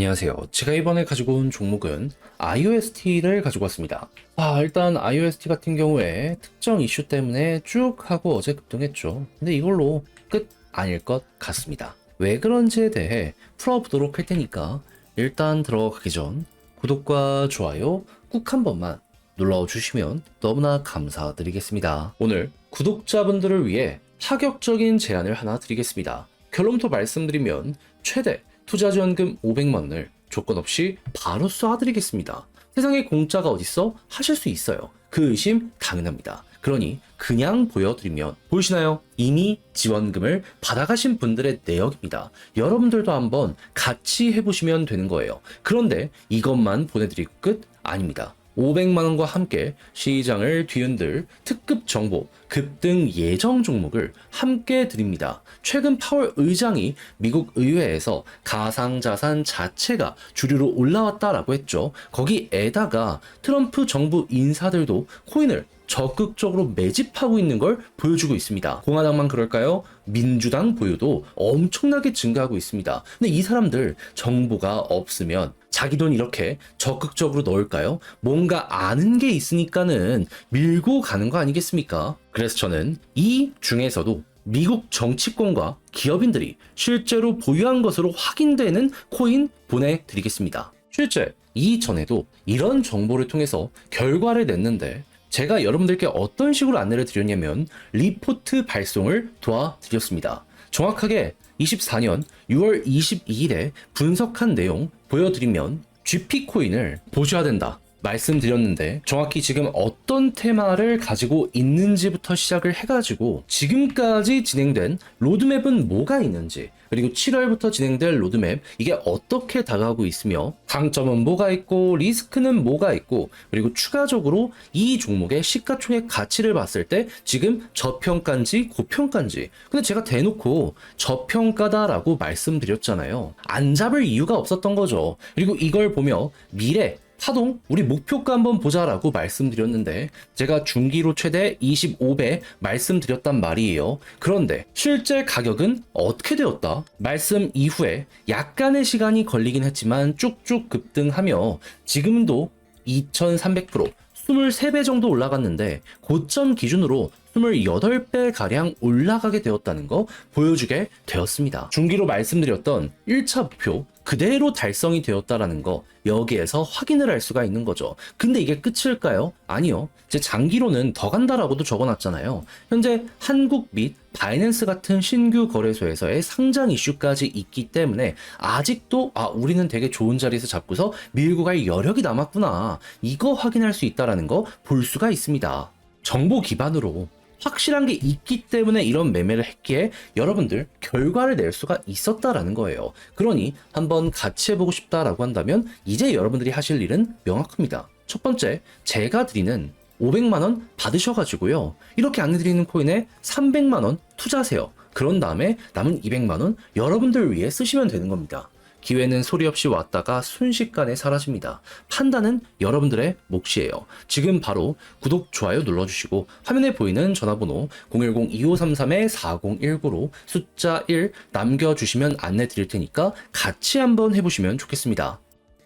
안녕하세요. 제가 이번에 가지고 온 종목은 IOST를 가지고 왔습니다. 아, 일단 IOST 같은 경우에 특정 이슈 때문에 쭉 하고 어제 급등했죠. 근데 이걸로 끝 아닐 것 같습니다. 왜 그런지에 대해 풀어보도록 할 테니까 일단 들어가기 전 구독과 좋아요 꾹 한 번만 눌러주시면 너무나 감사드리겠습니다. 오늘 구독자분들을 위해 파격적인 제안을 하나 드리겠습니다. 결론부터 말씀드리면 최대 투자지원금 500만 원을 조건 없이 바로 쏴드리겠습니다. 세상에 공짜가 어딨어? 하실 수 있어요. 그 의심 당연합니다. 그러니 그냥 보여드리면 보이시나요? 이미 지원금을 받아가신 분들의 내역입니다. 여러분들도 한번 같이 해보시면 되는 거예요. 그런데 이것만 보내드리고 끝 아닙니다. 500만원과 함께 시장을 뒤흔들 특급 정보, 급등 예정 종목을 함께 드립니다. 최근 파월 의장이 미국 의회에서 가상자산 자체가 주류로 올라왔다라고 했죠. 거기에다가 트럼프 정부 인사들도 코인을 적극적으로 매집하고 있는 걸 보여주고 있습니다. 공화당만 그럴까요? 민주당 보유도 엄청나게 증가하고 있습니다. 근데 이 사람들 정보가 없으면 자기 돈 이렇게 적극적으로 넣을까요? 뭔가 아는 게 있으니까는 밀고 가는 거 아니겠습니까? 그래서 저는 이 중에서도 미국 정치권과 기업인들이 실제로 보유한 것으로 확인되는 코인 보내드리겠습니다. 실제 이전에도 이런 정보를 통해서 결과를 냈는데 제가 여러분들께 어떤 식으로 안내를 드렸냐면 리포트 발송을 도와드렸습니다. 정확하게 24년 6월 22일에 분석한 내용 보여드리면 GP 코인을 보셔야 된다. 말씀드렸는데 정확히 지금 어떤 테마를 가지고 있는지부터 시작을 해가지고 지금까지 진행된 로드맵은 뭐가 있는지 그리고 7월부터 진행될 로드맵 이게 어떻게 다가가고 있으며 강점은 뭐가 있고 리스크는 뭐가 있고 그리고 추가적으로 이 종목의 시가총액 가치를 봤을 때 지금 저평가인지 고평가인지. 근데 제가 대놓고 저평가다라고 말씀드렸잖아요. 안 잡을 이유가 없었던 거죠. 그리고 이걸 보며 미래 파동 우리 목표가 한번 보자라고 말씀드렸는데 제가 중기로 최대 25배 말씀드렸단 말이에요. 그런데 실제 가격은 어떻게 되었다? 말씀 이후에 약간의 시간이 걸리긴 했지만 쭉쭉 급등하며 지금도 2300% 23배 정도 올라갔는데 고점 기준으로 28배 가량 올라가게 되었다는 거 보여주게 되었습니다. 중기로 말씀드렸던 1차 목표 그대로 달성이 되었다라는 거 여기에서 확인을 할 수가 있는 거죠. 근데 이게 끝일까요? 아니요. 제 장기로는 더 간다라고도 적어놨잖아요. 현재 한국 및 바이낸스 같은 신규 거래소에서의 상장 이슈까지 있기 때문에 아직도 아 우리는 되게 좋은 자리에서 잡고서 밀고 갈 여력이 남았구나 이거 확인할 수 있다라는 거 볼 수가 있습니다. 정보 기반으로 확실한 게 있기 때문에 이런 매매를 했기에 여러분들 결과를 낼 수가 있었다라는 거예요. 그러니 한번 같이 해보고 싶다라고 한다면 이제 여러분들이 하실 일은 명확합니다. 첫 번째, 제가 드리는 500만원 받으셔가지고요. 이렇게 안내드리는 코인에 300만원 투자하세요. 그런 다음에 남은 200만원 여러분들 위해 쓰시면 되는 겁니다. 기회는 소리 없이 왔다가 순식간에 사라집니다. 판단은 여러분들의 몫이에요. 지금 바로 구독, 좋아요 눌러주시고 화면에 보이는 전화번호 010-2533-4019로 숫자 1 남겨주시면 안내 드릴 테니까 같이 한번 해보시면 좋겠습니다.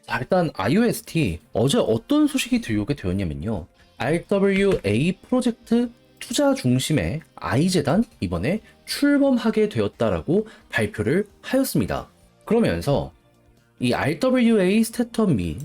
자, 일단 IOST 어제 어떤 소식이 들려오게 되었냐면요. RWA 프로젝트 투자 중심의 I재단 이번에 출범하게 되었다라고 발표를 하였습니다. 그러면서 이 RWA 스태텀 및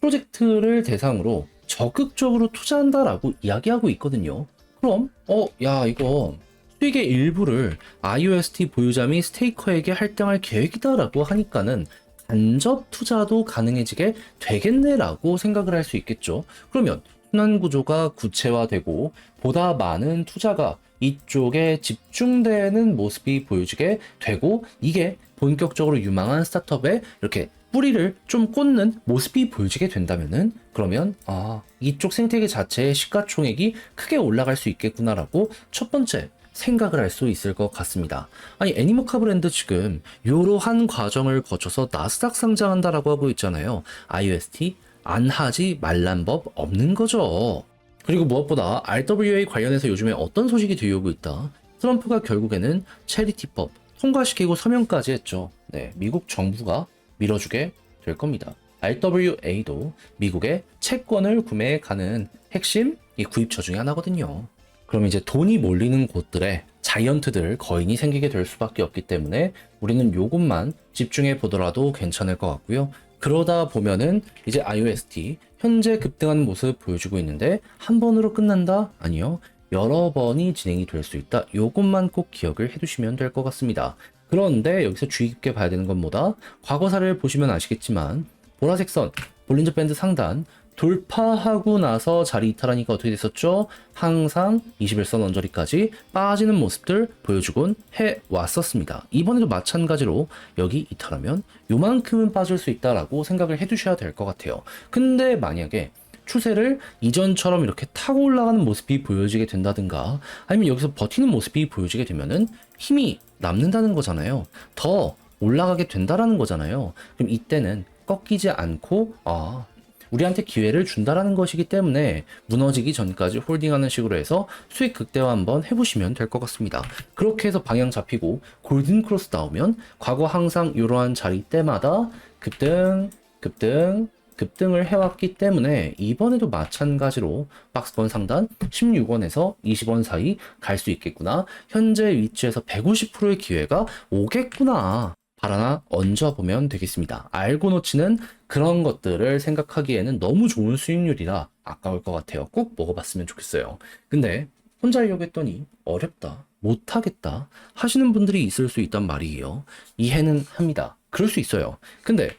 프로젝트를 대상으로 적극적으로 투자한다라고 이야기하고 있거든요. 그럼 어, 야 이거 수익의 일부를 IOST 보유자 및 스테이커에게 할당할 계획이다라고 하니까는 간접 투자도 가능해지게 되겠네라고 생각을 할 수 있겠죠. 그러면 순환 구조가 구체화되고 보다 많은 투자가 이쪽에 집중되는 모습이 보여지게 되고 이게 본격적으로 유망한 스타트업에 이렇게 뿌리를 좀 꽂는 모습이 보여지게 된다면은 그러면 아 이쪽 생태계 자체의 시가총액이 크게 올라갈 수 있겠구나라고 첫 번째 생각을 할 수 있을 것 같습니다. 아니 애니모카 브랜드 지금 이러한 과정을 거쳐서 나스닥 상장한다라고 하고 있잖아요. IOST 안 하지 말란 법 없는 거죠. 그리고 무엇보다 RWA 관련해서 요즘에 어떤 소식이 들려오고 있다. 트럼프가 결국에는 체리티법 통과시키고 서명까지 했죠. 네, 미국 정부가 밀어주게 될 겁니다. RWA도 미국의 채권을 구매해 가는 핵심 이 구입처 중에 하나거든요. 그럼 이제 돈이 몰리는 곳들에 자이언트들 거인이 생기게 될 수밖에 없기 때문에 우리는 요것만 집중해 보더라도 괜찮을 것 같고요. 그러다 보면은 이제 IOST 현재 급등하는 모습 보여주고 있는데 한 번으로 끝난다? 아니요. 여러 번이 진행이 될 수 있다. 요것만 꼭 기억을 해두시면 될 것 같습니다. 그런데 여기서 주의 깊게 봐야 되는 건 뭐다? 과거사를 보시면 아시겠지만 보라색 선, 볼린저 밴드 상단 돌파하고 나서 자리 이탈하니까 어떻게 됐었죠? 항상 21선 언저리까지 빠지는 모습들 보여주곤 해 왔었습니다. 이번에도 마찬가지로 여기 이탈하면 요만큼은 빠질 수 있다라고 생각을 해 두셔야 될 것 같아요. 근데 만약에 추세를 이전처럼 이렇게 타고 올라가는 모습이 보여지게 된다든가 아니면 여기서 버티는 모습이 보여지게 되면은 힘이 남는다는 거잖아요. 더 올라가게 된다라는 거잖아요. 그럼 이때는 꺾이지 않고 아 우리한테 기회를 준다라는 것이기 때문에 무너지기 전까지 홀딩하는 식으로 해서 수익 극대화 한번 해보시면 될 것 같습니다. 그렇게 해서 방향 잡히고 골든 크로스 나오면 과거 항상 이러한 자리 때마다 급등, 급등, 급등을 해왔기 때문에 이번에도 마찬가지로 박스권 상단 16원에서 20원 사이 갈 수 있겠구나. 현재 위치에서 150%의 기회가 오겠구나. 발 하나 얹어보면 되겠습니다. 알고 놓치는 그런 것들을 생각하기에는 너무 좋은 수익률이라 아까울 것 같아요. 꼭 먹어봤으면 좋겠어요. 근데 혼자 하려고 했더니 어렵다, 못하겠다 하시는 분들이 있을 수 있단 말이에요. 이해는 합니다. 그럴 수 있어요. 근데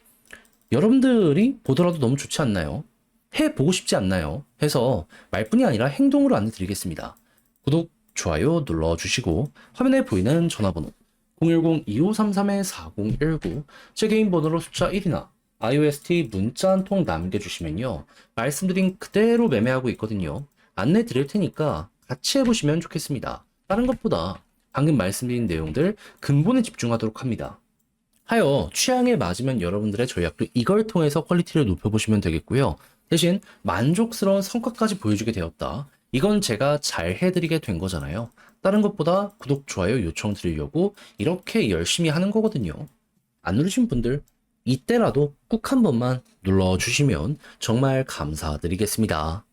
여러분들이 보더라도 너무 좋지 않나요? 해 보고 싶지 않나요? 해서 말뿐이 아니라 행동으로 안내 드리겠습니다. 구독, 좋아요 눌러 주시고 화면에 보이는 전화번호 010-2533-4019 제 개인 번호로 숫자 1이나 IOST 문자 한 통 남겨주시면요. 말씀드린 그대로 매매하고 있거든요. 안내 드릴 테니까 같이 해보시면 좋겠습니다. 다른 것보다 방금 말씀드린 내용들 근본에 집중하도록 합니다. 하여 취향에 맞으면 여러분들의 전략도 이걸 통해서 퀄리티를 높여보시면 되겠고요. 대신 만족스러운 성과까지 보여주게 되었다. 이건 제가 잘 해드리게 된 거잖아요. 다른 것보다 구독, 좋아요 요청 드리려고 이렇게 열심히 하는 거거든요. 안 누르신 분들 이때라도 꾹한 번만 눌러주시면 정말 감사드리겠습니다.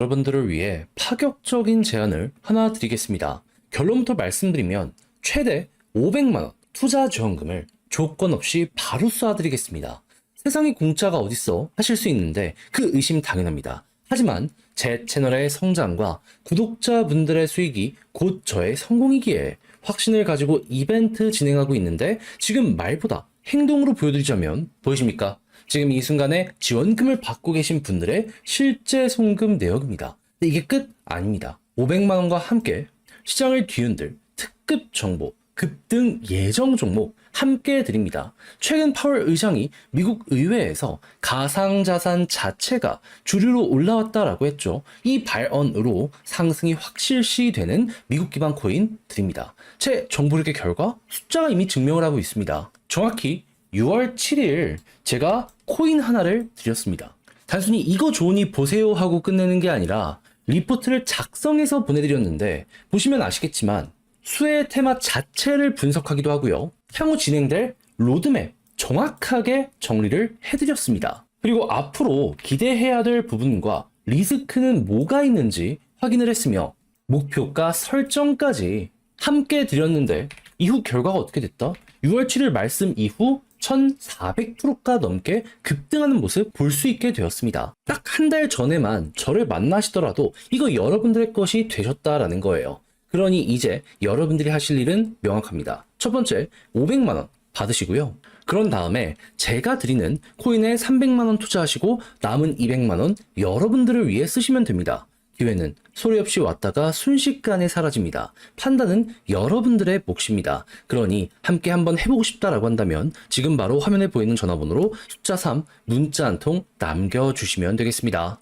여러분들을 위해 파격적인 제안을 하나 드리겠습니다. 결론부터 말씀드리면 최대 500만원 투자 지원금을 조건 없이 바로 쏴드리겠습니다. 세상에 공짜가 어딨어 하실 수 있는데 그 의심 당연합니다. 하지만 제 채널의 성장과 구독자분들의 수익이 곧 저의 성공이기에 확신을 가지고 이벤트 진행하고 있는데 지금 말보다 행동으로 보여드리자면 보이십니까? 지금 이 순간에 지원금을 받고 계신 분들의 실제 송금 내역입니다. 근데 이게 끝 아닙니다. 500만 원과 함께 시장을 뒤흔들 특급 정보, 급등 예정 종목 함께 드립니다. 최근 파월 의장이 미국 의회에서 가상자산 자체가 주류로 올라왔다라고 했죠. 이 발언으로 상승이 확실시 되는 미국 기반 코인 드립니다. 제 정보력의 결과 숫자가 이미 증명을 하고 있습니다. 정확히 6월 7일 제가 코인 하나를 드렸습니다. 단순히 이거 좋으니 보세요 하고 끝내는 게 아니라 리포트를 작성해서 보내드렸는데 보시면 아시겠지만 수의 테마 자체를 분석하기도 하고요. 향후 진행될 로드맵 정확하게 정리를 해드렸습니다. 그리고 앞으로 기대해야 될 부분과 리스크는 뭐가 있는지 확인을 했으며 목표가 설정까지 함께 드렸는데 이후 결과가 어떻게 됐다? 6월 7일 말씀 이후 1400%가 넘게 급등하는 모습 볼 수 있게 되었습니다. 딱 한 달 전에만 저를 만나시더라도 이거 여러분들의 것이 되셨다라는 거예요. 그러니 이제 여러분들이 하실 일은 명확합니다. 첫 번째, 500만원 받으시고요. 그런 다음에 제가 드리는 코인에 300만원 투자하시고 남은 200만원 여러분들을 위해 쓰시면 됩니다. 기회는 소리 없이 왔다가 순식간에 사라집니다. 판단은 여러분들의 몫입니다. 그러니 함께 한번 해보고 싶다라고 한다면 지금 바로 화면에 보이는 전화번호로 숫자 3 문자 한 통 남겨주시면 되겠습니다.